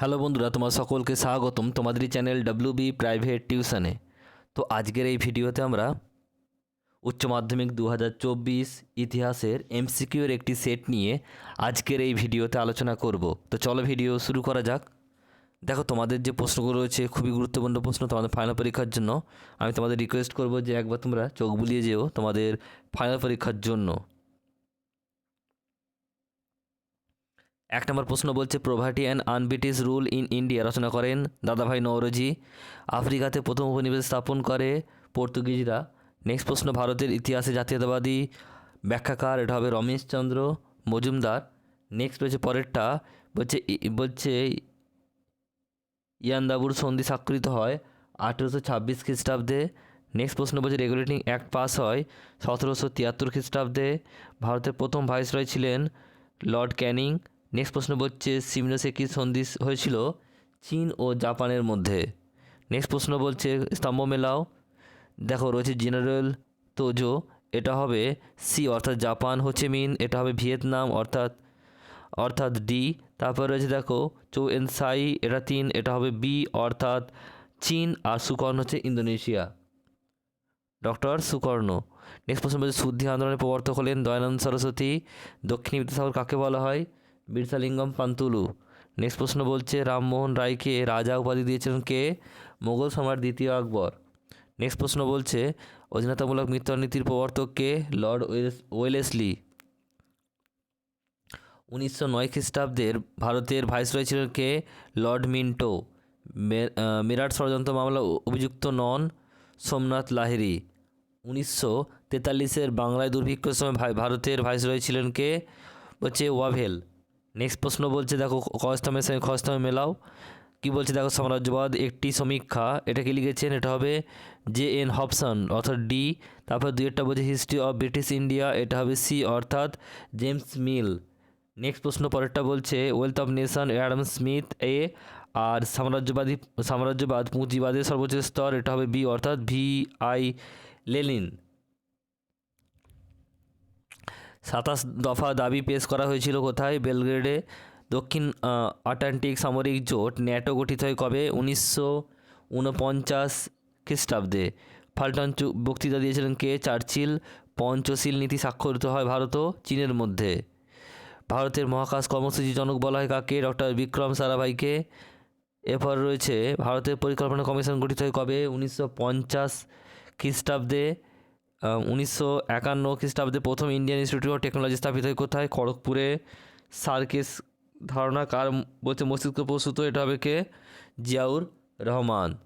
Hello বন্ধুরা, তোমার সকলকে স্বাগতম তোমাদেরই চ্যানেল ডাব্লিউ বি প্রাইভেট টিউশনে তো আজকের এই ভিডিওতে আমরা উচ্চ মাধ্যমিক দু হাজার চব্বিশ ইতিহাসের এমসিকিউর একটি সেট নিয়ে আজকের এই ভিডিওতে আলোচনা করব। তো চলো ভিডিও শুরু করা যাক। দেখো, তোমাদের যে প্রশ্নগুলো রয়েছে, খুবই গুরুত্বপূর্ণ প্রশ্ন তোমাদের ফাইনাল পরীক্ষার জন্য। আমি তোমাদের রিকোয়েস্ট করব যে একবার তোমরা চোখ বুলিয়ে যেও তোমাদের ফাইনাল পরীক্ষার জন্য। এক নম্বর প্রশ্ন বলছে poverty and unBritish rule in India রচনা করেন দাদাভাই নওরোজি। আফ্রিকাতে প্রথম উপনিবেশ স্থাপন করে পর্তুগিজরা। নেক্সট প্রশ্ন, ভারতের ইতিহাসে জাতীয়তাবাদী ব্যাখ্যাকার, এটা হবে রমেশচন্দ্র মজুমদার। নেক্সট রয়েছে পরেরটা বলছে বলছে, ইয়ান্দাবুর সন্ধি স্বাক্ষরিত হয় আঠেরোশো ছাব্বিশ খ্রিস্টাব্দে। নেক্সট প্রশ্ন বলছে রেগুলেটিং অ্যাক্ট পাস হয় সতেরোশো তিয়াত্তর খ্রিস্টাব্দে। ভারতের প্রথম ভাইসরয় ছিলেন লর্ড ক্যানিং। নেক্সট প্রশ্ন বলছে সিমনোসেকি সন্ধি হয়েছিল চীন ও জাপানের মধ্যে? নেক্সট প্রশ্ন বলছে, স্তম্ভ মেলাও। দেখো, রয়েছে জেনারেল তোজো, এটা হবে সি, অর্থাৎ জাপান হচ্ছে মিন এটা হবে ভিয়েতনাম, অর্থাৎ অর্থাৎ ডি। তারপর রয়েছে দেখো, চৌ এন সাই, এটা তিন, এটা হবে বি, অর্থাৎ চীন আর সুকর্ণ হচ্ছে ইন্দোনেশিয়া। ডক্টর সুকর্ণ। নেক্সট প্রশ্ন বলছে শুদ্ধি আন্দোলনের প্রবর্তক হলেন দয়ানন্দ সরস্বতী, দক্ষিণী বিদ্যাসাগর কাকে বলা হয়? বিরসালিঙ্গম পান্তুলু। নেক্সট প্রশ্ন বলছে, রামমোহন রায়কে রাজা উপাধি দিয়েছিলেন কে? মোগল সম্রাট দ্বিতীয় আকবর। নেক্সট প্রশ্ন বলছে অধীনতামূলক মৃত্যুনীতির প্রবর্তক কে? Lord Wales- Wellesley. উনিশশো নয় খ্রিস্টাব্দের ভারতের ভাইসরয় ছিলেন কে? Lord Minto. মেরাট ষড়যন্ত্র মামলা অভিযুক্ত নন সোমনাথ লাহিড়ী। উনিশশো তেতাল্লিশের বাংলায় দুর্ভিক্ষের সময় ভারতের ভাইসরয় ছিলেন কে? হচ্ছে ওয়াভেল। নেক্সট প্রশ্ন বলছে, দেখো খস্তমের সঙ্গে খস্তমে মেলাও। কি বলছে, দেখো, সাম্রাজ্যবাদ একটি সমীক্ষা। এটা কি লিখেছেন? এটা হবে জে এন হবসন অর্থাৎ ডি তারপর দুইটা বলছে হিস্ট্রি অফ ব্রিটিশ ইন্ডিয়া এটা হবে সি অর্থাৎ জেমস মিল নেক্সট প্রশ্ন পরেরটা বলছে wealth of nation Adam Smith এ আর সাম্রাজ্যবাদী, সাম্রাজ্যবাদ পুঁজিবাদের সর্বোচ্চ স্তর, এটা হবে বি অর্থাৎ ভি আই লেনিন সাতাশ দফা দাবি পেশ করা হয়েছিল কোথায়? বেলগ্রেডে দক্ষিণ আটলান্টিক সামরিক জোট ন্যাটো গঠিত হয় কবে? উনিশশো উনপঞ্চাশ খ্রিস্টাব্দে। ফাল্টন বক্তৃতা দিয়েছিলেন কে? চার্চিল পঞ্চশীল নীতি স্বাক্ষরিত হয় ভারত ও চীনের মধ্যে। ভারতের মহাকাশ কর্মসূচি জনক বলা হয় কাকে? ডক্টর বিক্রম সারাভাইকে। এরপর রয়েছে, ভারতের পরিকল্পনা কমিশন গঠিত হয় কবে? উনিশশো পঞ্চাশ খ্রিস্টাব্দে উনিশশো একান্ন খ্রিস্টাব্দে প্রথম ইন্ডিয়ান ইনস্টিটিউট অফ টেকনোলজি স্থাপিত হয় কোথায়? খড়গপুরে। সার্কেস ধারণা কার বলছে? মস্তিষ্ক প্রস্তুত এটা হবে কে? জিয়াউর রহমান।